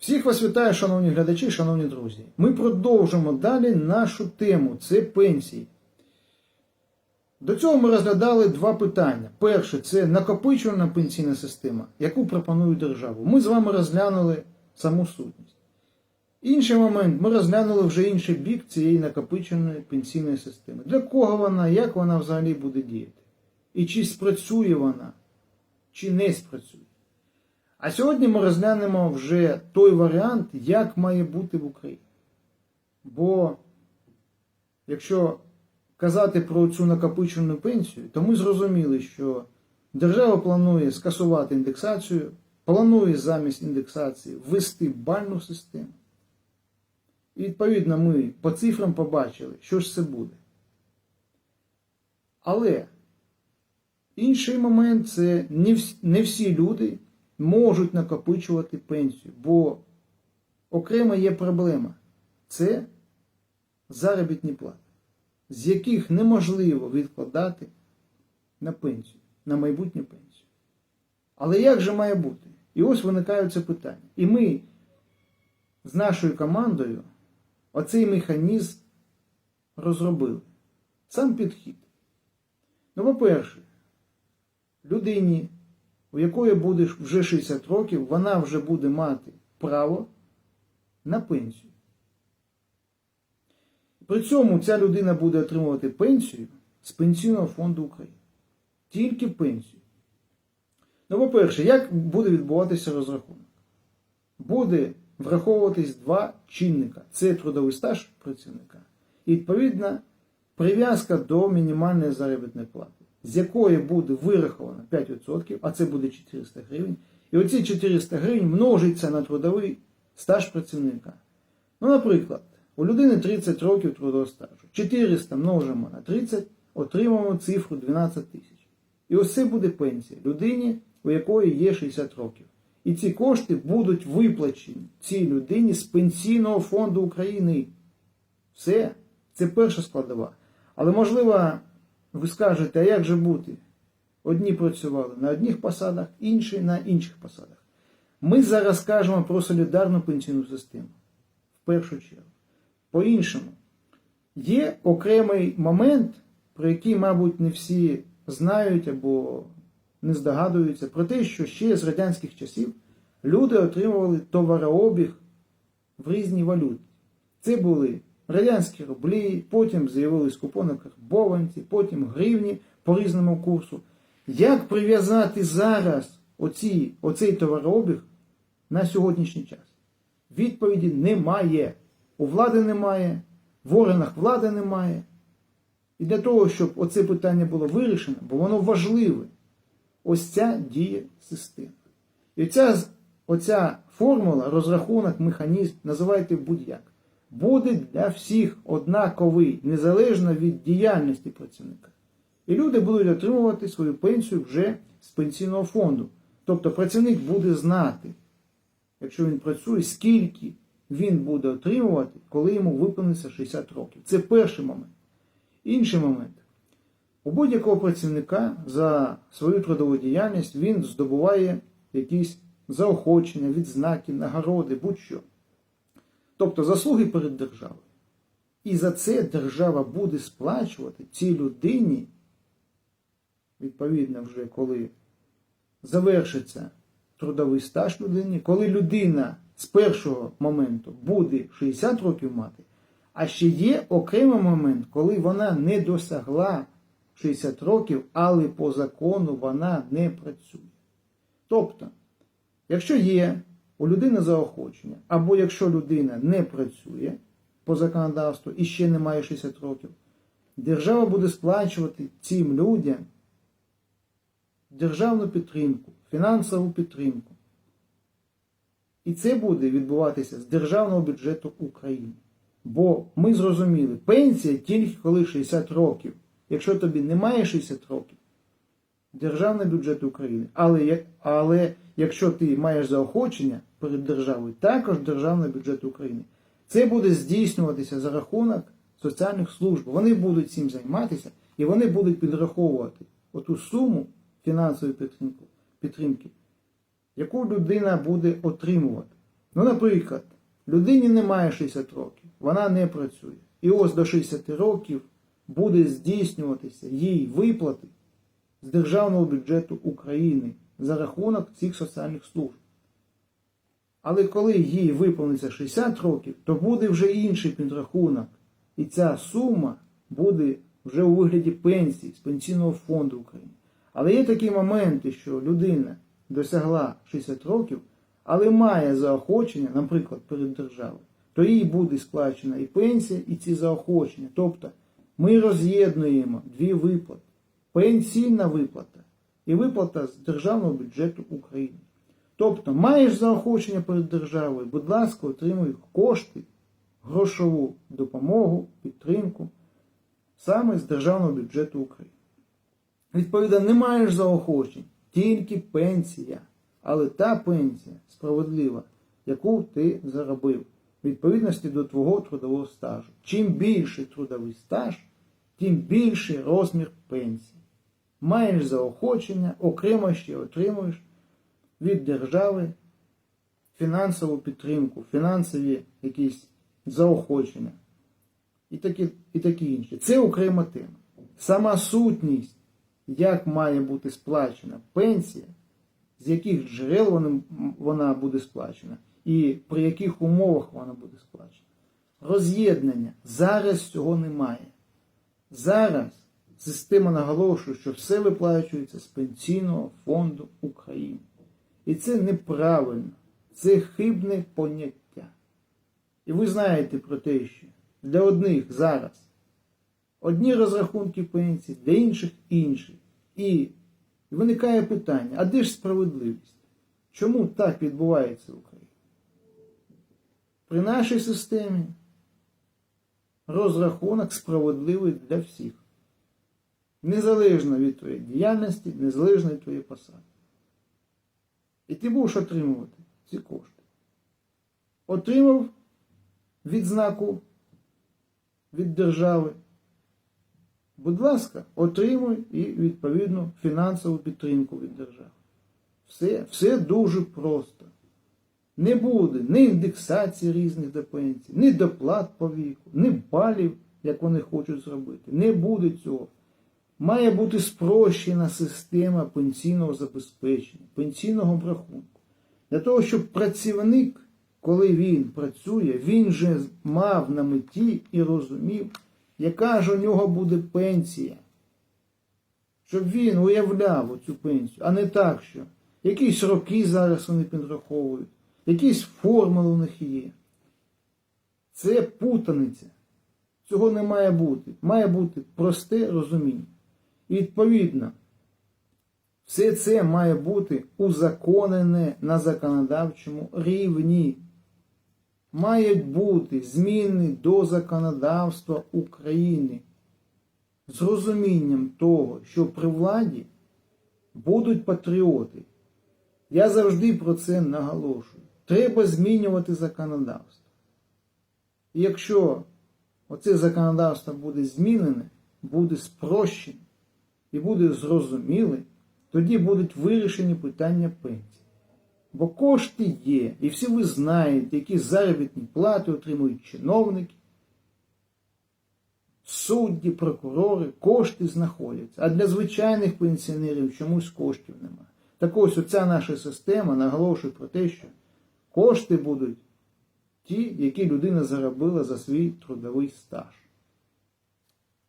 Всіх вас вітаю, шановні глядачі, шановні друзі. Ми продовжимо далі нашу тему це пенсії. До цього ми розглядали два питання. Перше це накопичувана пенсійна система, яку пропонує держава. Ми з вами розглянули саму сутність. Інший момент, ми розглянули вже інший бік цієї накопиченої пенсійної системи. Для кого вона, як вона взагалі буде діяти? І чи спрацює вона, чи не спрацює. А сьогодні ми розглянемо вже той варіант, як має бути в Україні. Бо якщо казати про цю накопичену пенсію, то ми зрозуміли, що держава планує скасувати індексацію, планує замість індексації ввести бальну систему. І відповідно ми по цифрам побачили, що ж це буде. Але інший момент це не всі, люди можуть накопичувати пенсію, бо окремо є проблема це заробітні плати, з яких неможливо відкладати на пенсію, на майбутню пенсію. Але як же має бути? І ось виникає це питання. І ми з нашою командою оцей механізм розробили. Сам підхід. Ну, по-перше, людині, у якої буде вже 60 років, вона вже буде мати право на пенсію. При цьому ця людина буде отримувати пенсію з Пенсійного фонду України. Тільки пенсію. Ну, по-перше, як буде відбуватися розрахунок? Буде враховуватись два чинника: це трудовий стаж працівника і, відповідно, прив'язка до мінімальної заробітної плати, з якої буде вираховано 5%, а це буде 400 гривень. І оці 400 гривень множиться на трудовий стаж працівника. Ну, наприклад, у людини 30 років трудового стажу. 400 множимо на 30, отримаємо цифру 12 тисяч. І ось це буде пенсія людині, у якої є 60 років. І ці кошти будуть виплачені цій людині з Пенсійного фонду України. Все, це перша складова. Але можливо, ви скажете, а як же бути? Одні працювали на одних посадах, інші на інших посадах. Ми зараз кажемо про солідарну пенсійну систему. В першу чергу. По-іншому, є окремий момент, про який, мабуть, не всі знають або не здогадуються, про те, що ще з радянських часів люди отримували товарообіг в різній валюті. Це були радянські рублі, потім з'явились купони карбованці, потім гривні по різному курсу. Як прив'язати зараз оці, оцей товарообіг на сьогоднішній час? Відповіді немає. У влади немає, в органах влади немає. І для того, щоб оце питання було вирішено, бо воно важливе, ось ця діє система. І оця, оця формула, розрахунок, механізм, називайте будь-як, буде для всіх однаковий, незалежно від діяльності працівника. І люди будуть отримувати свою пенсію вже з пенсійного фонду. Тобто працівник буде знати, якщо він працює, скільки він буде отримувати, коли йому виповниться 60 років. Це перший момент. Інший момент. У будь-якого працівника за свою трудову діяльність він здобуває якісь заохочення, відзнаки, нагороди, будь-що. Тобто заслуги перед державою. І за це держава буде сплачувати цій людині, відповідно, вже коли завершиться трудовий стаж людині, коли людина з першого моменту буде 60 років мати, а ще є окремий момент, коли вона не досягла 60 років, але по закону вона не працює. Тобто, якщо є у людини заохочення, або якщо людина не працює по законодавству і ще не має 60 років, держава буде сплачувати цим людям державну підтримку, фінансову підтримку. І це буде відбуватися з державного бюджету України. Бо ми зрозуміли, пенсія тільки коли 60 років. Якщо тобі немає 60 років, державний бюджет України. Але, але якщо ти маєш заохочення перед державою, також державний бюджет України. Це буде здійснюватися за рахунок соціальних служб. Вони будуть цим займатися і вони будуть підраховувати оту суму фінансової підтримки, підтримки, яку людина буде отримувати. Ну, наприклад, людині немає 60 років, вона не працює. І ось до 60 років буде здійснюватися їй виплати з державного бюджету України за рахунок цих соціальних служб. Але коли їй виповниться 60 років, то буде вже інший підрахунок. І ця сума буде вже у вигляді пенсії з пенсійного фонду України. Але є такі моменти, що людина досягла 60 років, але має заохочення, наприклад, перед державою, то їй буде сплачена і пенсія, і ці заохочення. Тобто ми роз'єднуємо дві виплати: пенсійна виплата і виплата з державного бюджету України. Тобто, маєш заохочення перед державою, будь ласка, отримуй кошти, грошову допомогу, підтримку саме з державного бюджету України. Відповідно, не маєш заохочень, тільки пенсія, але та пенсія справедлива, яку ти заробив, в відповідності до твого трудового стажу. Чим більший трудовий стаж, тим більший розмір пенсії. Маєш заохочення, окремо ще отримуєш від держави фінансову підтримку, фінансові якісь заохочення і такі, і такі інші. Це окрема тема. Сама сутність, як має бути сплачена пенсія, з яких джерел вона, буде сплачена, і при яких умовах вона буде сплачена. Роз'єднання зараз цього немає. Зараз система наголошує, що все виплачується з пенсійного фонду України. І це неправильно, це хибне поняття. І ви знаєте про те, що для одних зараз одні розрахунки пенсії, для інших інші. І виникає питання, а де ж справедливість? Чому так відбувається в Україні? При нашій системі розрахунок справедливий для всіх. Незалежно від твоєї діяльності, незалежно від твоєї посади. І ти будеш отримувати ці кошти. Отримав відзнаку від держави. Будь ласка, отримуй і відповідну фінансову підтримку від держави. Все, все дуже просто. Не буде ні індексації різних до пенсій, ні доплат по віку, ні балів, як вони хочуть зробити. Не буде цього. Має бути спрощена система пенсійного забезпечення, пенсійного обрахунку. Для того, щоб працівник, коли він працює, він вже мав на меті і розумів, яка ж у нього буде пенсія. Щоб він уявляв оцю пенсію, а не так, що якісь роки зараз вони підраховують, якісь формули у них є. Це путаниця. Цього не має бути. Має бути просте розуміння. Відповідно, все це має бути узаконене на законодавчому рівні. Мають бути зміни до законодавства України з розумінням того, що при владі будуть патріоти. Я завжди про це наголошую. Треба змінювати законодавство. І якщо оце законодавство буде змінене, буде спрощене, і буде зрозумілий, тоді будуть вирішені питання пенсії. Бо кошти є, і всі ви знаєте, які заробітні плати отримують чиновники, судді, прокурори, кошти знаходяться. А для звичайних пенсіонерів чомусь коштів немає. Так ось оця наша система наголошує про те, що кошти будуть ті, які людина заробила за свій трудовий стаж.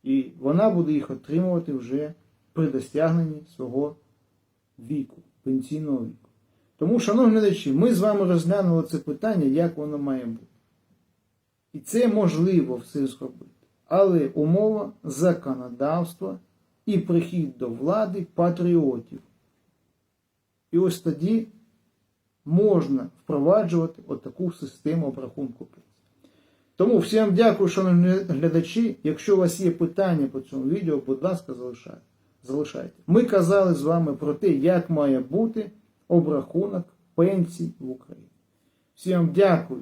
І вона буде їх отримувати вже при досягненні свого віку, пенсійного віку. Тому, шановні глядачі, ми з вами розглянули це питання, як воно має бути. І це можливо все зробити. Але умова законодавства і прихід до влади патріотів. І ось тоді можна впроваджувати отаку систему обрахунку пенсії. Тому всім дякую, шановні глядачі. Якщо у вас є питання по цьому відео, будь ласка, залишайте залишайте. Ми казали з вами про те, як має бути обрахунок пенсій в Україні. Всім дякую.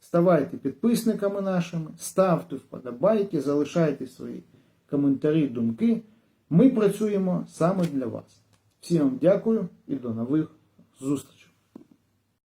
Ставайте підписниками нашими, ставте вподобайки, залишайте свої коментарі, думки. Ми працюємо саме для вас. Всім дякую і до нових зустрічей.